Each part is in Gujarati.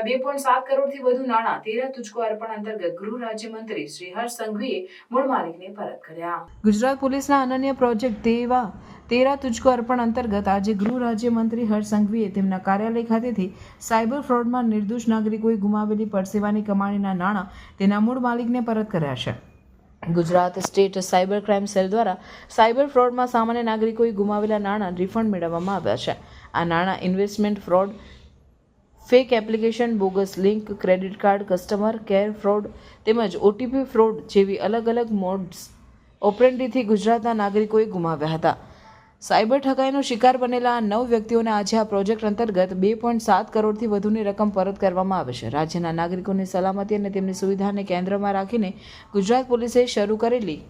રૂપિયા બે પોઈન્ટ સાત કરોડથી વધુ નાણાં તેરા તુચકો અર્પણ અંતર્ગત ગૃહ રાજ્યમંત્રી શ્રી હર્ષ સંઘવીએ મૂળ માલિકને પરત કર્યા. ગુજરાત પોલીસના અનન્ય પ્રોજેક્ટ તેવા તેરા તુજકો અર્પણ અંતર્ગત આજે ગૃહ રાજ્યમંત્રી હર્ષ સંઘવીએ તેમના કાર્યાલય ખાતેથી સાયબર ફ્રોડમાં નિર્દોષ નાગરિકોએ ગુમાવેલી પરસેવાની કમાણીના નાણાં તેના મૂળ માલિકને પરત કર્યા છે. Gujarat state cyber crime cell દ્વારા સાયબર ફ્રોડમાં સામાન્ય નાગરિકોએ ગુમાવેલા નાણાં રિફંડ મેળવવામાં આવ્યા છે. આ નાણાં investment fraud fake application, bogus link, credit card, customer care fraud તેમજ ઓટીપી ફ્રોડ જેવી અલગ અલગ મોડ્સ ઓપરેન્ડીથી ગુજરાતના નાગરિકોએ ગુમાવ્યા હતા. સાયબર ઠગાઈનો શિકાર બનેલા આ નવ વ્યક્તિઓને આજે આ પ્રોજેક્ટ અંતર્ગત બે પોઈન્ટ સાત કરોડથી વધુની રકમ પરત કરવામાં આવશે રાજ્યના નાગરિકોની સલામતી અને તેમની સુવિધાને કેન્દ્રમાં રાખીને ગુજરાત પોલીસે શરૂ કરેલી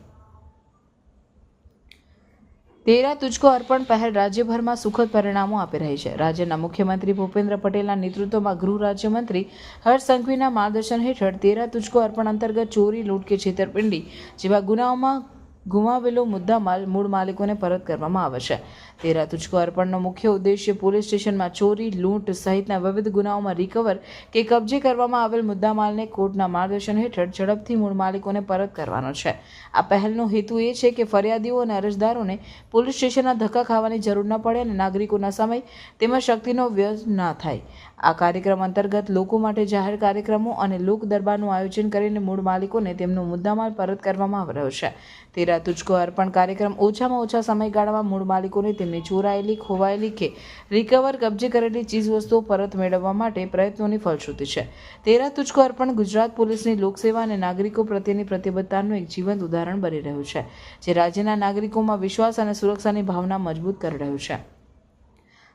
તેરા તુજકો અર્પણ પહેલ રાજ્યભરમાં સુખદ પરિણામો આપી રહી છે. રાજ્યના મુખ્યમંત્રી ભૂપેન્દ્ર પટેલના નેતૃત્વમાં ગૃહ રાજ્યમંત્રી હર્ષ સંઘવીના માર્ગદર્શન હેઠળ તેરા તુજકો અર્પણ અંતર્ગત ચોરી, લૂંટ કે છેતરપિંડી જેવા ગુનાઓમાં ગુમાવેલો મુદ્દામાલ મૂળ માલિકોને પરત કરવામાં આવશે તેરા તુજકો અર્પણનો મુખ્ય ઉદ્દેશ્ય પોલીસ સ્ટેશનમાં ચોરી, લૂંટ સહિતના વિવિધ ગુનાઓમાં રિકવર કે કબજે કરવામાં આવેલ મુદ્દામાલને કોર્ટના માર્ગદર્શન હેઠળ ઝડપથી મૂળ માલિકોને પરત કરવાનો છે. આ પહેલનો હેતુ એ છે કે ફરિયાદીઓ અને અરજદારોને પોલીસ સ્ટેશનના ધક્કા ખાવાની જરૂર ન પડે અને નાગરિકોના સમય તેમજ શક્તિનો વ્યય ન થાય. આ કાર્યક્રમ અંતર્ગત લોકો માટે જાહેર કાર્યક્રમો અને લોક દરબારનું આયોજન કરીને મૂળ માલિકોને તેમનો મુદ્દામાલ પરત કરવામાં આવ્યો છે. તેરા તુજકો અર્પણ કાર્યક્રમ ઓછામાં ઓછા સમયગાળામાં મૂળ માલિકોને તેમની ચોરાયેલી, ખોવાયેલી કે રિકવર કબજે કરેલી ચીજવસ્તુઓ પરત મેળવવા માટે પ્રયત્નોની ફલશ્રુતિ છે. તેરા તુજકો અર્પણ ગુજરાત પોલીસની લોકસેવા અને નાગરિકો પ્રત્યેની પ્રતિબદ્ધતાનું એક જીવંત ઉદાહરણ બની રહ્યું છે, જે રાજ્યના નાગરિકોમાં વિશ્વાસ અને સુરક્ષાની ભાવના મજબૂત કરી રહ્યું છે.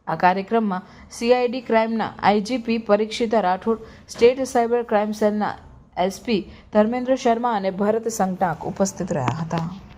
આ કાર્યક્રમમાં CID ક્રાઇમના IGP Parikshita Rathod state cyber crime સેલના એસપી ધર્મેન્દ્ર શર્મા અને ભરત સંગટાક ઉપસ્થિત રહ્યા હતા.